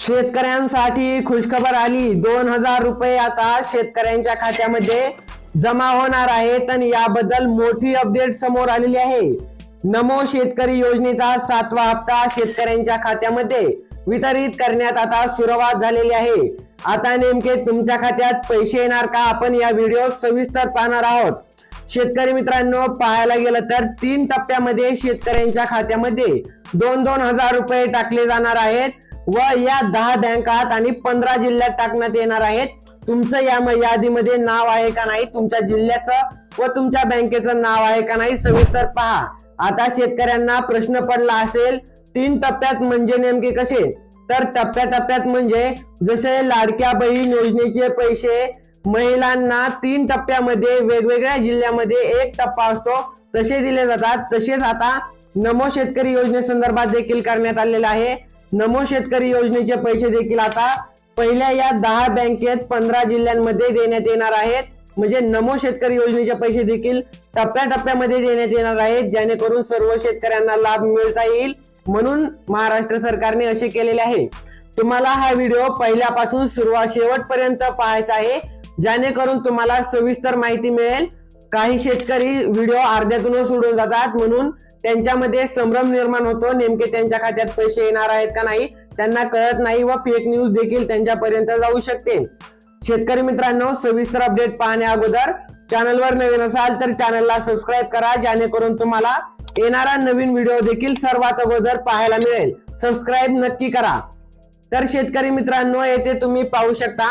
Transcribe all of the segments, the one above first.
शेतकऱ्यांसाठी खुशखबर आली. दोन हजार रुपये आता शेतकऱ्यांच्या खात्यामध्ये जमा होणार आहेत आणि याबद्दल मोठी अपडेट समोर आलेली आहे. नमो शेतकरी योजनेचा सातवा हप्ता शेतकऱ्यांच्या खात्यामध्ये वितरित करण्यात आता सुरुवात झालेली आहे. आता नेमके तुमच्या खात्यात पैसे येणार का? आपण या व्हिडिओ सविस्तर पाहणार आहोत. शेतकरी मित्रांनो पाहायला गेलं तर तीन टप्प्यामध्ये शेतकऱ्यांच्या खात्यामध्ये दोन दोन हजार रुपये टाकले जाणार आहेत. व या दहा बँकात आणि पंधरा जिल्ह्यात टाकण्यात येणार आहेत. तुमचं या यादीमध्ये नाव आहे का नाही तुमच्या जिल्ह्याचं व तुमच्या बँकेचं नाव आहे का नाही सविस्तर पहा. आता शेतकऱ्यांना प्रश्न पडला असेल तीन टप्प्यात म्हणजे नेमके कसे? तर टप्प्या टप्प्यात म्हणजे जसे लाडक्या बहीण योजनेचे पैसे महिलांना तीन टप्प्यामध्ये वेगवेगळ्या जिल्ह्यामध्ये एक टप्पा असतो तसे दिले जातात. तसेच आता नमो शेतकरी योजनेसंदर्भात देखील करण्यात आलेलं आहे. नमो शेतकरी योजनेचे पैसे देखील आता पहिल्या या दहा बँकेत पंधरा जिल्ह्यांमध्ये देण्यात येणार आहेत. म्हणजे नमो शेतकरी योजनेचे पैसे देखील टप्प्याटप्प्यामध्ये देण्यात येणार आहेत जेणेकरून सर्व शेतकऱ्यांना लाभ मिळता येईल. म्हणून महाराष्ट्र सरकारने असे केलेले आहे. तुम्हाला हा व्हिडिओ पहिल्यापासून सुरुवात शेवटपर्यंत पाहायचा आहे जेणेकरून तुम्हाला सविस्तर माहिती मिळेल. काही शेतकरी व्हिडिओ अर्ध्यातूनच सोडून जातात म्हणून त्यांच्यामध्ये संभ्रम निर्माण होतो. नेमके त्यांच्या खात्यात पैसे येणार आहेत का नाही त्यांना कळत नाही व फेक न्यूज देखील त्यांच्यापर्यंत जाऊ शकते. शेतकरी मित्रांनो सविस्तर अपडेट पाहण्या अगोदर चॅनलवर नवीन असाल तर चॅनलला सबस्क्राईब करा जेणेकरून तुम्हाला येणारा नवीन व्हिडिओ देखील सर्वात अगोदर पाहायला मिळेल. सबस्क्राईब नक्की करा. तर शेतकरी मित्रांनो येथे तुम्ही पाहू शकता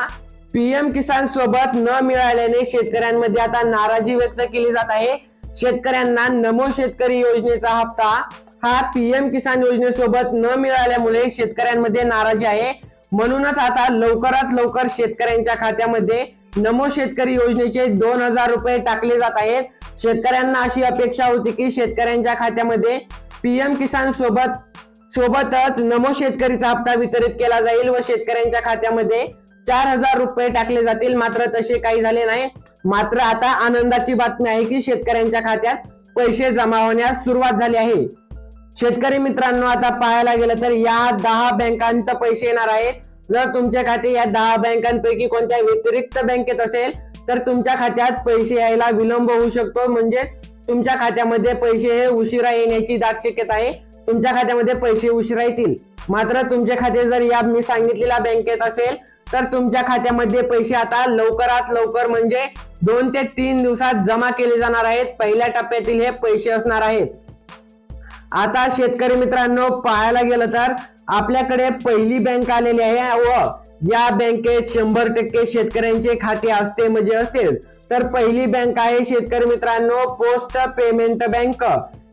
पीएम किसान सोबत न मिळाल्याने शेतकऱ्यांमध्ये आता नाराजी व्यक्त केली जात आहे. शेतकऱ्यांना नमो शेतकरी योजनेचा हप्ता हा पीएम किसान योजनेसोबत न मिळाल्यामुळे शेतकऱ्यांमध्ये नाराजी आहे. म्हणूनच आता लवकरात लवकर शेतकऱ्यांच्या खात्यामध्ये नमो शेतकरी योजनेचे दोन हजार रुपये टाकले जात आहेत. शेतकऱ्यांना अशी अपेक्षा होती की शेतकऱ्यांच्या खात्यामध्ये पीएम किसान सोबत सोबतच नमो शेतकरीचा हप्ता वितरित केला जाईल व शेतकऱ्यांच्या खात्यामध्ये चार हजार रुपये टाकले जातील. मात्र तसे काही झाले नाही. मात्र आता आनंदाची बातमी आहे की शेतकऱ्यांच्या खात्यात पैसे जमा होण्यास सुरुवात झाली आहे. शेतकरी मित्रांनो आता पाहायला गेलं तर या दहा बँकांत पैसे येणार आहेत. जर तुमचे खाते या दहा बँकांपैकी कोणत्या व्यतिरिक्त बँकेत असेल तर तुमच्या खात्यात पैसे यायला विलंब होऊ शकतो. म्हणजे तुमच्या खात्यामध्ये पैसे हे उशिरा येण्याची दाट शक्यता आहे. तुमच्या खात्यामध्ये पैसे उशिरा येतील. मात्र तुमचे खाते जर या मी सांगितलेल्या बँकेत असेल तर तुमच्या खात्यामध्ये पैसे आता लवकरात लवकर म्हणजे दोन ते तीन दिवसात जमा केले जाणार आहेत. पहिल्या टप्प्यातील हे पैसे असणार आहेत. आता शेतकरी मित्रांनो पाहायला गेलं तर आपल्याकडे पहिली बँक आलेली आहे व या बँकेत शंभर टक्के शेतकऱ्यांचे खाते असते म्हणजे असतील. तर पहिली बँक आहे शेतकरी मित्रांनो पोस्ट पेमेंट बँक.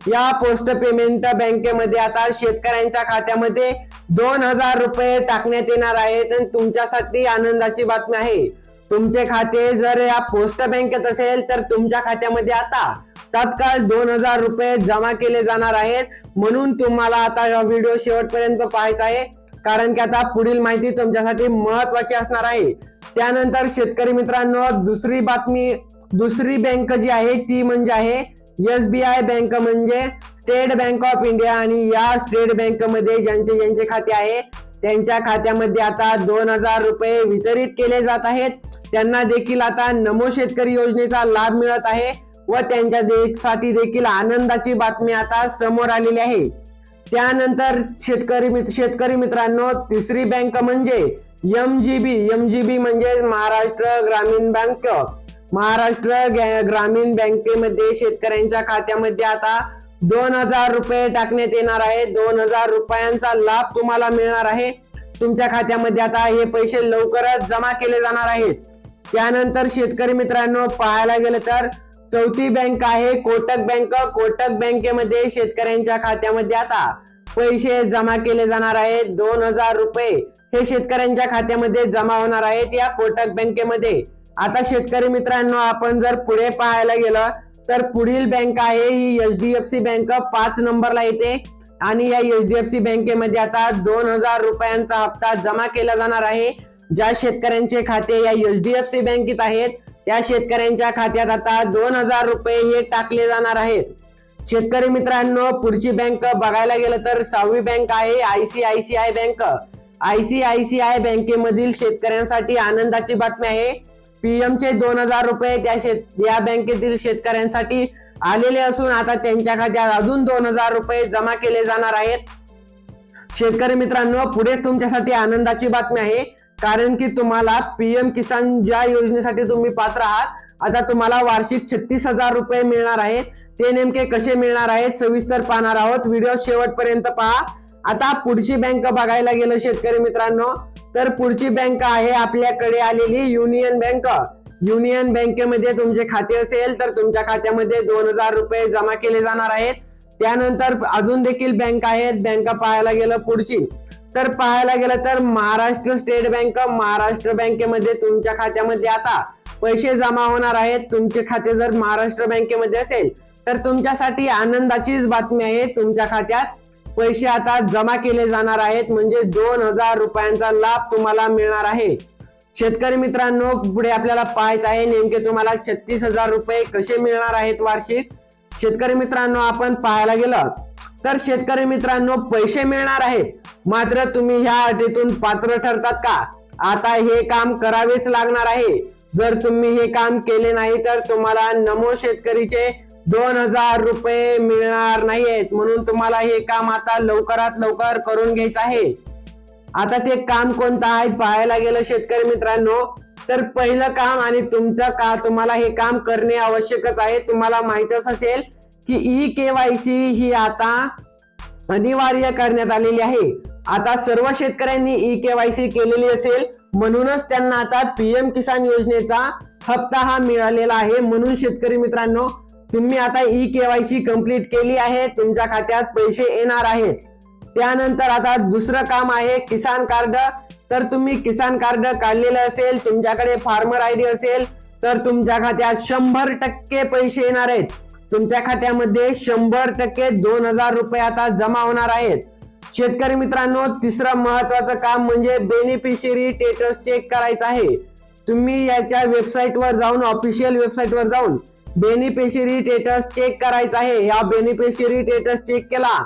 या पोस्ट पेमेंट बँकेमध्ये आता शेतकऱ्यांच्या खात्यामध्ये दोन हजार रुपये टाकण्यात येणार आहेत आणि तुमच्यासाठी आनंदाची बातमी आहे. तुमचे खाते जर या पोस्ट बँकेत असेल तर तुमच्या खात्यामध्ये आता तात्काळ दोन हजार रुपये जमा केले जाणार आहेत. म्हणून तुम्हाला आता हा व्हिडिओ शेवटपर्यंत पाहायचा आहे. कारण की आता पुढील माहिती तुमच्यासाठी महत्वाची असणार आहे. त्यानंतर शेतकरी मित्रांनो दुसरी बातमी दुसरी बँक जी आहे ती म्हणजे आहे एस बी आय बँक म्हणजे स्टेट बँक ऑफ इंडिया आणि या स्टेट बँकमध्ये ज्यांचे ज्यांचे खाते आहे त्यांच्या खात्यामध्ये आता दोन हजार रुपये वितरित केले जात आहेत. त्यांना देखील आता नमो शेतकरी योजनेचा लाभ मिळत आहे व त्यांच्या दे- साठी देखील आनंदाची बातमी आता समोर आलेली आहे. त्यानंतर शेतकरी मित्र शेतकरी मित्रांनो तिसरी बँक म्हणजे M G B M G B म्हणजे महाराष्ट्र ग्रामीण बँक. महाराष्ट्र ग्रामीण बँकेमध्ये शेतकऱ्यांच्या खात्यामध्ये आता दोन हजार रुपये टाकण्यात येणार आहे. दोन हजार रुपयांचा लाभ तुम्हाला मिळणार आहे. तुमच्या खात्यामध्ये आता हे पैसे लवकरच जमा केले जाणार आहेत. त्यानंतर शेतकरी मित्रांनो पाहायला गेलं तर चौथी बँक आहे कोटक बँक. कोटक बँकेमध्ये शेतकऱ्यांच्या खात्यामध्ये आता पैसे जमा केले जाणार आहेत. दोन हजार रुपये हे शेतकऱ्यांच्या खात्यामध्ये जमा होणार आहेत या कोटक बँकेमध्ये. आता शेतकरी मित्रांनो आपण जर पुढे पाहायला गेलं तर पुढील बँक आहे ही H D F C bank पाच नंबरला येते. आणि या एच डी एफ सी बँकेमध्ये आता दोन हजार रुपयांचा हप्ता जमा केला जाणार आहे. ज्या शेतकऱ्यांचे खाते या एच डी एफ सी बँकेत आहेत त्या शेतकऱ्यांच्या खात्यात आता दोन हजार रुपये हे टाकले जाणार आहेत. शेतकरी मित्रांनो पुढची बँक बघायला गेलं तर सहावी बँक आहे आयसीआयसीआय बँक आयसीआयसीआय बँकेमधील शेतकऱ्यांसाठी आनंदाची बातमी आहे. पीएमचे दोन हजार रुपये त्या शेत या बँकेतील शेतकऱ्यांसाठी आलेले असून आता त्यांच्या खात्यात अजून दोन हजार रुपये जमा केले जाणार आहेत. शेतकरी मित्रांनो पुढे तुमच्यासाठी आनंदाची बातमी आहे. कारण की तुम्हाला पीएम किसान ज्या योजनेसाठी तुम्ही पात्र आहात आता तुम्हाला वार्षिक छत्तीस हजार रुपये मिळणार आहेत. ते नेमके कसे मिळणार आहेत सविस्तर पाहणार आहोत. व्हिडिओ शेवटपर्यंत पहा. आता पुढची बँक बघायला गेलं शेतकरी मित्रांनो. तर पुढची बँक आहे आपल्याकडे आलेली युनियन बँक. युनियन बँकेमध्ये तुमचे खाते असेल तर तुमच्या खात्यामध्ये दोन हजार रुपये जमा केले जाणार आहेत. त्यानंतर अजून देखील बँक आहेत. बँका पाहायला गेलं पुढची. तर पाहायला गेलं तर महाराष्ट्र स्टेट बँक महाराष्ट्र बँकेमध्ये तुमच्या खात्यामध्ये आता पैसे जमा होणार आहेत. तुमचे खाते जर महाराष्ट्र बँकेमध्ये असेल तर तुमच्यासाठी आनंदाचीच बातमी आहे. तुमच्या खात्यात पैसे आता जमा केले जाणार आहेत म्हणजे दोन हजार रुपयांचा लाभ तुम्हाला मिळणार आहे. शेतकरी मित्रांनो पुढे आपल्याला पाहायचं आहे नेमके तुम्हाला छत्तीस हजार रुपये कसे मिळणार आहेत वार्षिक? शेतकरी मित्रांनो आपण पाहायला गेलं तर शेतकरी मित्रांनो पैसे मिळणार आहेत. मात्र तुम्ही ह्या अटीतून पात्र ठरतात का? आता हे काम करावेच लागणार आहे. जर तुम्ही हे काम केले नाही तर तुम्हाला नमो शेतकरीचे दोन हजार रुपये मिळणार नाहीयेत. म्हणून तुम्हाला हे काम आता लवकरात लवकर करून घ्यायचं आहे. आता ते काम कोणतं आहे पाहायला गेलं शेतकरी मित्रांनो तर पहिलं काम आणि तुमचं का तुम्हाला हे काम करणे आवश्यकच आहे तुम्हाला माहितच असेल की ई केवायसी ही आता अनिवार्य करण्यात आलेली आहे. आता सर्व शेतकऱ्यांनी ई केवायसी केलेली असेल म्हणूनच त्यांना आता पीएम किसान योजनेचा हप्ता हा मिळालेला आहे. म्हणून शेतकरी मित्रांनो तुम्ही आता ई केवायसी कंप्लीट केली आहे तुमच्या खात्यात पैसे येणार आहेत. त्यानंतर आता दुसरं काम आहे किसान कार्ड. तर तुम्ही किसान कार्ड काढलेलं असेल तुमच्याकडे फार्मर आय डी असेल तर तुमच्या खात्यात शंभर टक्के पैसे येणार आहेत. तुमच्या खात्यामध्ये शंभर टक्के दोन हजार रुपये आता जमा होणार आहेत. शेतकरी मित्रांनो तिसरं महत्वाचं काम म्हणजे बेनिफिशियरी स्टेटस चेक करायचं आहे. तुम्ही याच्या वेबसाईटवर जाऊन ऑफिशियल वेबसाईटवर जाऊन बेनिफिशियरी स्टेटस चेक करायचा आहे. या बेनिफिशियरी स्टेटस चेक केला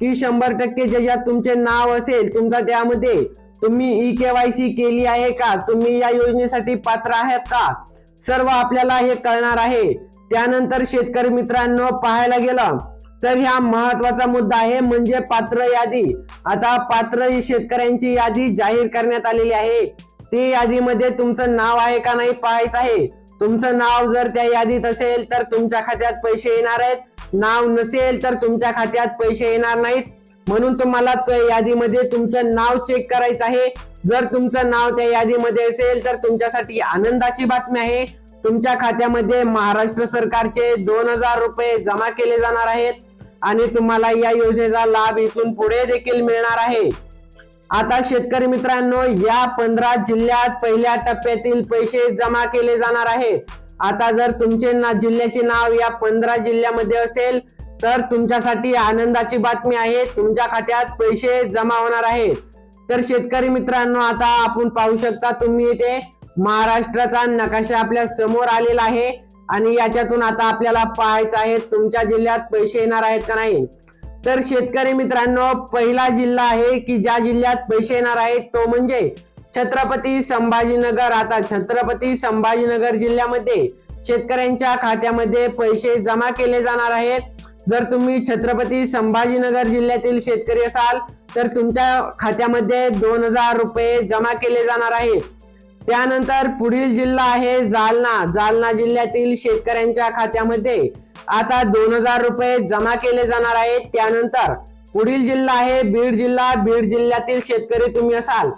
की शंभर टक्के ज्याच्यात तुमचे नाव असेल तुमचा त्यामध्ये तुम्ही ई केवायसी केली आहे का? तुम्ही या योजनेसाठी पात्र आहात का? सर्व आपल्याला हे कळणार आहे. त्यानंतर शेतकरी मित्रांनो पाहायला गेलं तर ह्या महत्त्वाचा मुद्दा आहे म्हणजे पात्र यादी. आता पात्र शेतकऱ्यांची यादी जाहीर करण्यात आलेली आहे. ते यादीमध्ये तुमचं नाव आहे का नाही पाहायचं आहे. तुमचं नाव जर त्या यादीत असेल तर तुमच्या खात्यात पैसे येणार आहेत. नाव नसेल तर तुमच्या खात्यात पैसे येणार नाहीत. म्हणून तुम्हाला त्या यादीमध्ये तुमचं नाव चेक करायचं आहे. जर तुमचं नाव त्या यादीमध्ये असेल तर तुमच्यासाठी आनंदाची बातमी आहे. तुमच्या खात्यामध्ये महाराष्ट्र सरकारचे दोन हजार रुपये जमा केले जाणार आहेत. आणि तुम्हाला या योजनेचा लाभ इथून पुढे देखील मिळणार आहे. आता शेतकरी मित्रांनो या पंधरा जिल्ह्यात पहिल्या टप्प्यातील पैसे जमा केले जाणार आहे. आता जर तुमचे ना जिल्ह्याचे नाव या पंधरा जिल्ह्यामध्ये असेल तर तुमच्यासाठी आनंदाची बातमी आहे. तुमच्या खात्यात पैसे जमा होणार आहेत तर शेतकरी मित्रांनो आता आपण पाहू शकता तुम्ही इथे महाराष्ट्राचा नकाशा आपल्यासमोर आलेला आहे. आणि याच्यातून आता आपल्याला पाहायचं आहे तुमच्या जिल्ह्यात पैसे येणार आहेत का नाही. तर शेतकरी मित्रांनो पहिला जिल्हा आहे की ज्या जिल्ह्यात पैसे येणार आहेत तो म्हणजे छत्रपती संभाजीनगर. आता छत्रपती संभाजीनगर जिल्ह्यामध्ये शेतकऱ्यांच्या खात्यामध्ये पैसे जमा केले जाणार आहेत. जर तुम्ही छत्रपती संभाजीनगर जिल्ह्यातील शेतकरी असाल तर तुमच्या खात्यामध्ये दोन हजार रुपये जमा केले जाणार आहे. त्यानंतर पुढील जिल्हा आहे जालना. जालना जिल्ह्यातील शेतकऱ्यांच्या खात्यामध्ये आता दोन हजार रुपये जमा केले जाणार आहेत. त्यानंतर पुढील जिल्हा आहे बीड जिल्हा. बीड जिल्ह्यातील शेतकरी तुम्ही असाल.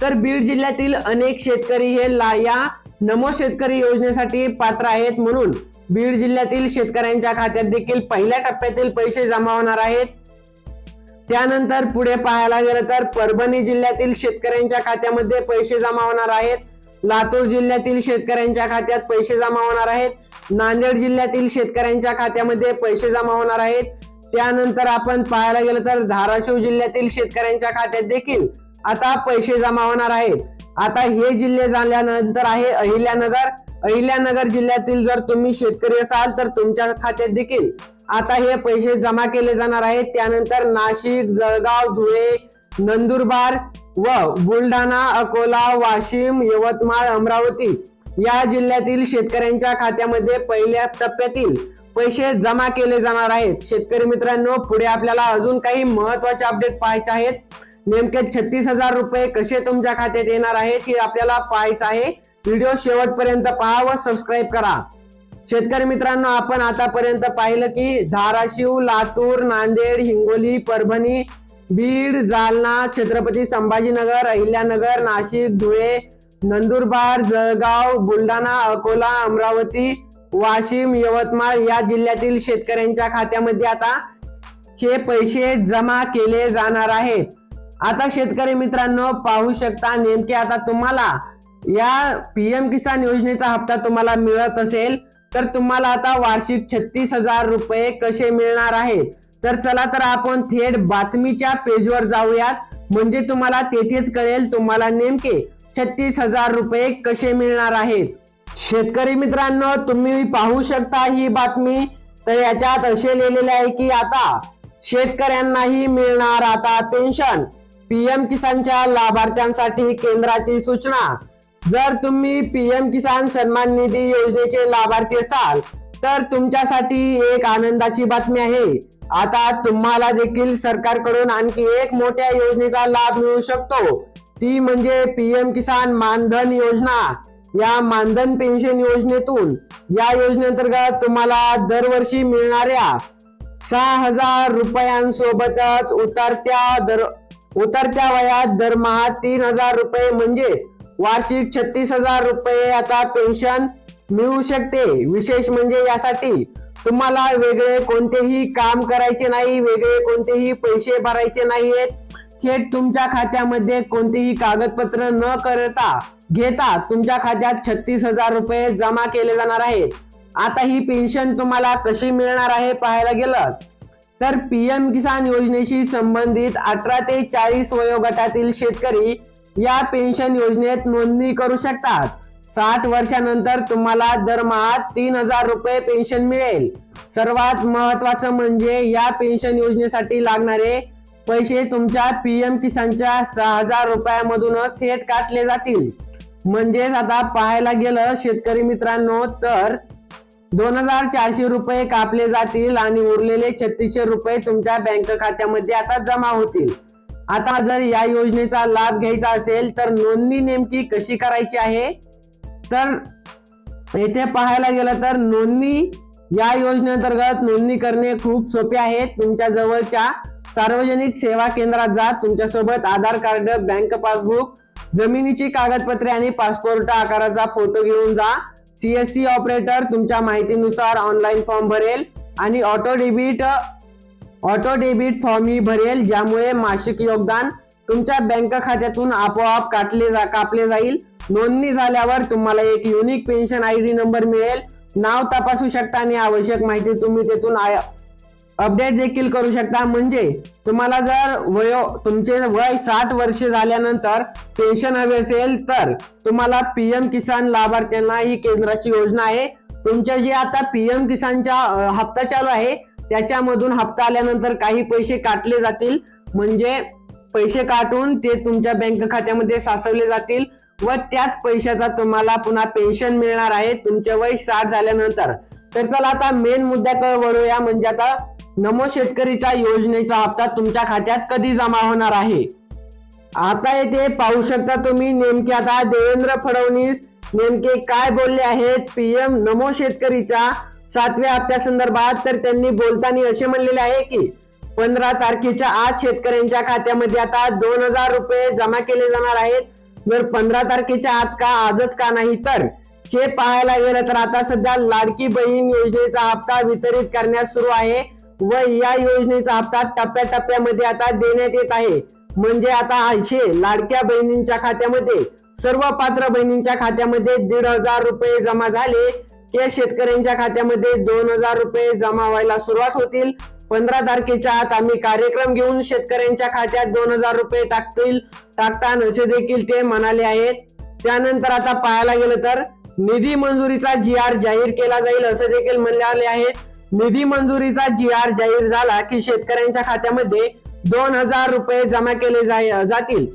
तर बीड जिल्ह्यातील अनेक शेतकरी हे ला या नमो शेतकरी योजनेसाठी पात्र आहेत. म्हणून बीड जिल्ह्यातील शेतकऱ्यांच्या खात्यात देखील पहिल्या टप्प्यातील पैसे जमा होणार आहेत. त्यानंतर पुढे पाहायला गेलं तर परभणी जिल्ह्यातील शेतकऱ्यांच्या खात्यामध्ये पैसे जमा होणार आहेत. लातूर जिल्ह्यातील शेतकऱ्यांच्या खात्यात पैसे जमा होणार आहेत. नांदेड जिल्ह्यातील शेतकऱ्यांच्या खात्यामध्ये पैसे जमा होणार आहेत. त्यानंतर आपण पाहायला गेलं तर धाराशिव जिल्ह्यातील शेतकऱ्यांच्या खात्यात देखील आता पैसे जमा होणार आहेत. आता हे जिल्हे झाल्यानंतर आहे अहिल्यानगर. अहिल्यानगर जिल्ह्यातील जर तुम्ही शेतकरी असाल तर तुमच्या खात्यात देखील आता हे पैसे जमा केले जाणार आहेत. त्यानंतर नाशिक जळगाव धुळे नंदुरबार व बुलढाणा अकोला वाशिम यवतमाळ अमरावती या जिल्ह्यातील शेतकऱ्यांच्या खात्यामध्ये पहिल्या टप्प्यातील पैसे जमा केले जाणार आहेत. शेतकरी मित्रांनो पुढे आपल्याला अजून काही महत्त्वाचे अपडेट पाहायचे आहेत. नेमके छत्तीस हजार रुपये कसे तुमच्या खात्यात येणार आहेत हे आपल्याला पाहायचं आहे. व्हिडिओ शेवटपर्यंत पहा व सबस्क्राईब करा. शेतकरी मित्रांनो आपण आतापर्यंत पाहिलं की धाराशिव लातूर नांदेड हिंगोली परभणी बीड जालना छत्रपती संभाजीनगर अहिल्यानगर नाशिक धुळे नंदुरबार जळगाव बुलढाणा अकोला अमरावती वाशिम यवतमाळ या जिल्ह्यातील शेतकऱ्यांच्या खात्यामध्ये आता हे पैसे जमा केले जाणार आहेत. आता शेतकरी मित्रांनो पाहू शकता नेमके आता तुम्हाला या पी एम किसान योजनेचा हप्ता तुम्हाला मिळत असेल तर तुम्हाला आता वार्षिक छत्तीस हजार रुपये कसे मिळणार आहेत? तर चला तर आपण थेट बातमीच्या पेजवर जाऊयात. म्हणजे तुम्हाला तेथेच कळेल तुम्हाला नेमके छत्तीस हजार रुपये कसे मिळणार आहेत. शेतकरी मित्रांनो तुम्ही पाहू शकता ही बातमी. तर याच्यात असे लिहिलेले आहे की आता शेतकऱ्यांनाही मिळणार आता पेन्शन. पीएम किसानच्या लाभार्थ्यांसाठी केंद्राची सूचना. जर तुम्ही पीएम किसान सन्मान निधी योजनेचे लाभार्थी असाल तर तुमच्यासाठी एक आनंदाची बातमी आहे. आता तुम्हाला देखील सरकारकडून आणखी एक मोठ्या योजनेचा लाभ मिळू शकतो. ती म्हणजे पीएम किसान मानधन योजना. या मानधन पेन्शन योजनेतून या योजनेअंतर्गत तुम्हाला दरवर्षी मिळणाऱ्या सहा हजार रुपयांसोबतच उतरत्या दर उतरत्या वयात दरमहा तीन हजार रुपये म्हणजेच वार्षिक छत्तीस हजार रुपये आता पेन्शन मिळू शकते. विशेष म्हणजे यासाठी तुम्हाला वेगळे कोणतेही काम करायचे नाही वेगळे कोणतेही पैसे भरायचे नाहीयेत. थेट तुमच्या खात्यामध्ये कोणतेही कागदपत्र न करता घेता तुमच्या खात्यात छत्तीस हजार रुपये जमा केले जाणार आहेत. आता ही पेन्शन तुम्हाला कशी मिळणार आहे पाहायला गेलं तर पीएम किसान योजनेशी संबंधित अठरा ते चाळीस वयोगटातील शेतकरी या पेन्शन योजनेत नोंदणी करू शकतात. साठ वर्षानंतर तुम्हाला दरमहा तीन हजार रुपये पेन्शन मिळेल. सर्वात महत्वाचं म्हणजे या पेन्शन योजनेसाठी लागणारे पैसे तुमच्या पीएम किसानच्या सहा हजार रुपयामधूनच थेट काटले जातील. म्हणजेच आता पाहायला गेलं शेतकरी मित्रांनो तर दोन हजार चारशे रुपये कापले जातील आणि उरलेले छत्तीसशे रुपये तुमच्या बँक खात्यामध्ये आता जमा होतील. आता जर या योजनेचा लाभ घ्यायचा असेल तर नोंदणी नेमकी कशी करायची आहे? तर येथे पाहायला गेलं तर नोंदणी या योजनेअंतर्गत नोंदणी करणे खूप सोपे आहे. तुमच्या जवळच्या सार्वजनिक सेवा केंद्रात जा. तुमच्यासोबत आधार कार्ड बँक पासबुक जमिनीची कागदपत्रे आणि पासपोर्ट आकाराचा फोटो घेऊन जा. सीएससी ऑपरेटर तुमच्या माहितीनुसार ऑनलाईन फॉर्म भरेल आणि auto debit auto debit form ही भरेल ज्यामुळे मासिक योगदान तुमच्या बँक खात्यातून आपोआप काटले जा कापले जाईल. नोंदणी झाल्यावर तुम्हाला एक unique pension I D number मिळेल. नाव तपासू शकता आणि आवश्यक माहिती तुम्ही तेथून अपडेट देखील करू शकता. म्हणजे तुम्हाला जर वयो तुमचे वय साठ वर्ष झाल्यानंतर पेन्शन हवे असेल तर तुम्हाला पीएम किसान लाभार्थ्यांना ही केंद्राची योजना आहे. तुमच्या जे आता पीएम किसानच्या हप्ता चालू आहे त्याच्यामधून हप्ता आल्यानंतर काही पैसे काटले जातील. म्हणजे पैसे काटून ते तुमच्या बँक खात्यामध्ये साचवले जातील. व त्याच पैशाचा तुम्हाला पुन्हा पेन्शन मिळणार आहे. तुमचे वय साठ झाल्यानंतर. तर चला आता मेन मुद्द्याकडे वळूया. म्हणजे आता नमो शेतकरीच्या योजनेचा हप्ता तुमच्या खात्यात कधी जमा होणार आहे? आता येथे पाहू शकता तुम्ही नेमके आता देवेंद्र फडणवीस नेमके काय बोलले आहेत? पीएम नमो शेतकरीच्या सातव्या हप्त्या संदर्भात तर त्यांनी बोलताना असे म्हणलेले आहे की पंधरा तारखेच्या आज शेतकऱ्यांच्या खात्यामध्ये आता दोन हजार रुपये जमा केले जाणार आहेत. जर पंधरा तारखेच्या आत का आजच का नाही तर हे पाहायला गेलं तर आता सध्या लाडकी बहीण योजनेचा हप्ता वितरित करण्यास सुरू आहे व या योजनेचा हप्ता टप्प्याटप्प्यामध्ये आता देण्यात येत आहे. म्हणजे आता ऐंशी लाडक्या बहिणींच्या खात्यामध्ये सर्व पात्र बहिणींच्या खात्यामध्ये दीड हजार रुपये जमा झाले. या शेतकऱ्यांच्या खात्यामध्ये दोन हजार रुपये जमा व्हायला सुरुवात होतील. पंधरा तारखेच्या आत आम्ही कार्यक्रम घेऊन शेतकऱ्यांच्या खात्यात दोन हजार रुपये टाकतील. टाकतान असे देखील ते म्हणाले आहेत. त्यानंतर आता पाहायला गेलं तर निधी मंजुरीचा जी आर जाहीर केला जाईल असं देखील म्हणाले आहे निधी मंजुरीचा जी आर जाहीर झाला की शेतकऱ्यांच्या खात्यामध्ये दोन हजार रुपये जमा केले जाय- जातील.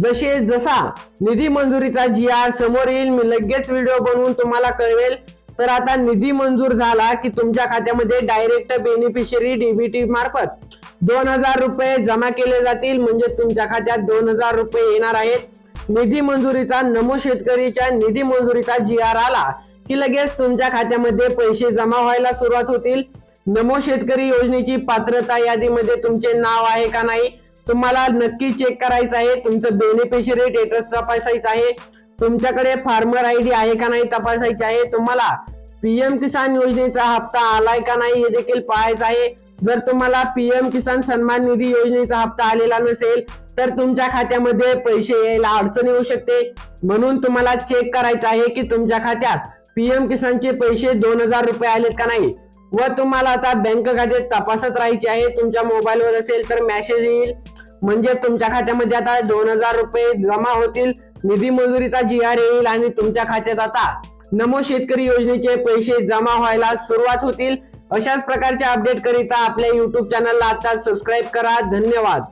जसे जसा निधी मंजुरीचा जी आर समोर येईल मी लगेच व्हिडिओ बनवून तुम्हाला कळवेल. तर आता निधी मंजूर झाला की तुमच्या खात्यामध्ये डायरेक्ट बेनिफिशरी डीबीटी मार्फत दोन हजार रुपये जमा केले जातील. म्हणजे तुमच्या खात्यात दोन हजार रुपये येणार आहेत. निधी मंजुरीचा नमो शेतकरीच्या निधी मंजुरीचा जी आर आला की लगेच तुमच्या खात्यामध्ये पैसे जमा व्हायला सुरुवात होतील. नमो शेतकरी योजनेची पात्रता यादीमध्ये तुमचे नाव आहे का नाही तुम्हाला नक्की चेक करायचं आहे. तुमचं बेनिफिशरी स्टेटस तपासायचं आहे. तुमच्याकडे फार्मर आयडी आहे का नाही तपासायचे आहे? तुम्हाला पीएम किसान योजनेचा हप्ता आलाय का नाही हे देखील पाहायचं आहे. जर तुम्हाला पीएम किसान सन्मान निधी योजनेचा हप्ता आलेला नसेल तर तुमच्या खात्यामध्ये पैसे यायला अडचण येऊ शकते. म्हणून तुम्हाला चेक करायचं आहे की तुमच्या खात्यात पीएम किसानचे पैसे दोन हजार रुपये आलेत का नाही? व तुम्हाला आता बँक खाते तपासत राहायचे आहे. तुमच्या मोबाईलवर असेल तर मेसेज येईल. म्हणजे तुमच्या खात्यामध्ये आता दोन हजार रुपये जमा होतील. निधी मंजुरीचा जी आर येईल आणि तुमच्या खात्यात आता नमो शेतकरी योजनेचे पैसे जमा व्हायला सुरुवात होतील. अशाच प्रकारच्या अपडेट करिता आपल्या युट्यूब चॅनलला आता सबस्क्राईब करा. धन्यवाद.